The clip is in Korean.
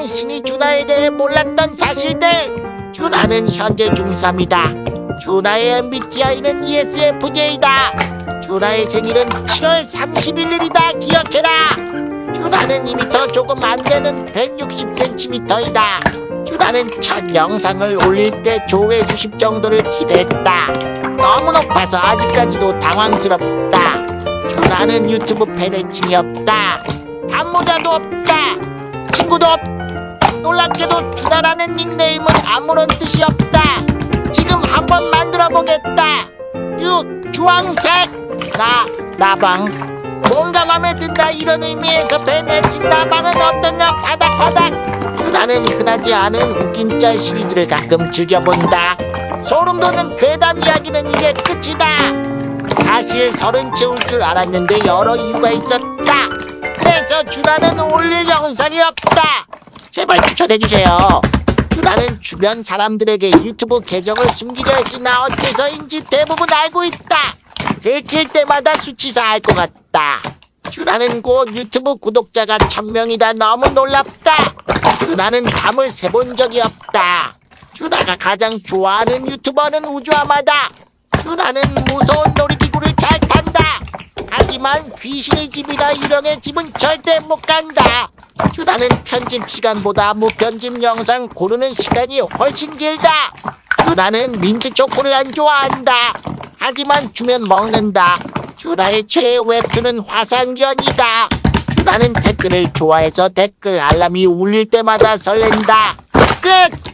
당신이 준하에 대해 몰랐던 사실들. 준하는 현재 중3이다. 준하의 MBTI는 ESFJ다. 준하의 생일은 7월 31일이다. 기억해라. 준하는 2m 조금 안 되는 160cm이다. 준하는 첫 영상을 올릴 때 조회수 10 정도를 기대했다. 너무 높아서 아직까지도 당황스럽다. 준하는 유튜브 팬의 칭이 없다. 단모자도 없다. 친구도 없 놀랍게도 준하라는 닉네임은 아무런 뜻이 없다. 지금 한번 만들어 보겠다. 유 주황색. 나 나방. 뭔가 맘에 든다 이런 의미에서 팬의칭 나방은 어떠냐? 바닥바닥. 준하는 흔하지 않은 웃긴 짤 시리즈를 가끔 즐겨본다. 소름 돋는 괴담 이야기는 이게 끝이다. 사실 서른 채울 줄 알았는데 여러 이유가 있었다. 그래서 준하는 올릴 영상이 없다. 제발 추천해주세요. 준하는 주변 사람들에게 유튜브 계정을 숨기려 했으나 어째서인지 대부분 알고 있다. 들킬 때마다 수치사 할 것 같다. 준하는 곧 유튜브 구독자가 천명이다 너무 놀랍다. 준하는 밤을 새본 적이 없다. 준하가 가장 좋아하는 유튜버는 우주아마다. 준하는 무서운 놀이기구를 잘 탄다. 하지만 귀신의 집이나 유령의 집은 절대 못 간다. 준하는 편집 시간보다 무편집 영상 고르는 시간이 훨씬 길다. 준하는 민트 초코를 안 좋아한다. 하지만 주면 먹는다. 준하의 최애 웹툰은 화산견이다. 준하는 댓글을 좋아해서 댓글 알람이 울릴 때마다 설렌다. 끝!